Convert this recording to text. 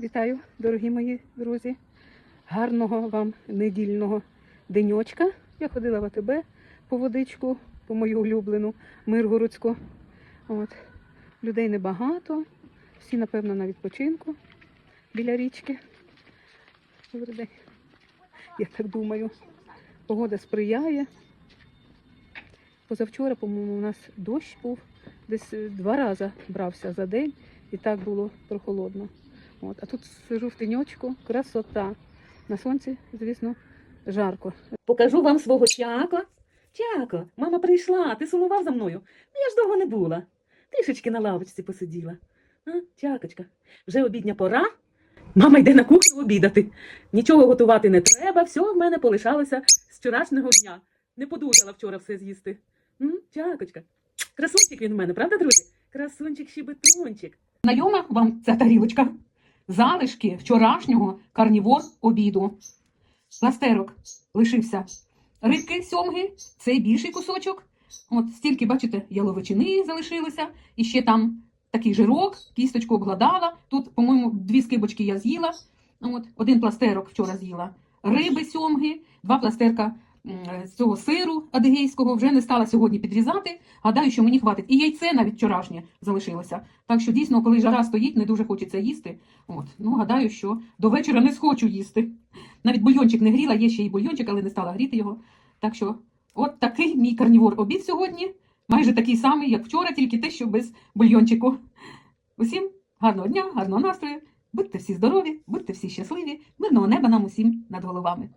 Вітаю, дорогі мої друзі. Гарного вам недільного деньочка. Я ходила в АТБ по водичку, по мою улюблену Миргородську. От. Людей небагато. Всі, напевно, на відпочинку біля річки. Я так думаю. Погода сприяє. Позавчора, по-моєму, у нас дощ був. Десь два рази брався за день, і так було прохолодно. От. А тут сижу в теньочку, красота. На сонці, звісно, жарко. Покажу вам свого Чако. Чако, мама прийшла, ти сумував за мною. Ну, я ж довго не була. Трішечки на лавочці посиділа. А, Чакочка, вже обідня пора. Мама йде на кухню обідати. Нічого готувати не треба, все в мене полишалося з вчорашнього дня. Не подужала вчора все з'їсти. М, Чакочка, красунчик він в мене, правда, друзі? Красунчик щебетунчик. Знайома вам ця тарілочка? Залишки вчорашнього карнівор обіду. Пластерок лишився. Рибки сьомги, це більший кусочок. От стільки, бачите, яловичини залишилося. І ще там такий жирок, кісточку обгладала. Тут, по-моєму, дві скибочки я з'їла. От, один пластерок вчора з'їла. Риби сьомги, два пластерка цього сиру адигейського вже не стала сьогодні підрізати. Гадаю, що мені хватить. І яйце навіть вчорашнє залишилося. Так що дійсно, коли жара стоїть, не дуже хочеться їсти. От, ну гадаю, що до вечора не схочу їсти. Навіть бульйончик не гріла, є ще й бульйончик, але не стала гріти його. Так що, от такий мій карнівор обід сьогодні. Майже такий самий, як вчора, тільки те, що без бульйончику. Усім гарного дня, гарного настрою. Будьте всі здорові, будьте всі щасливі, мирного неба нам усім над головами.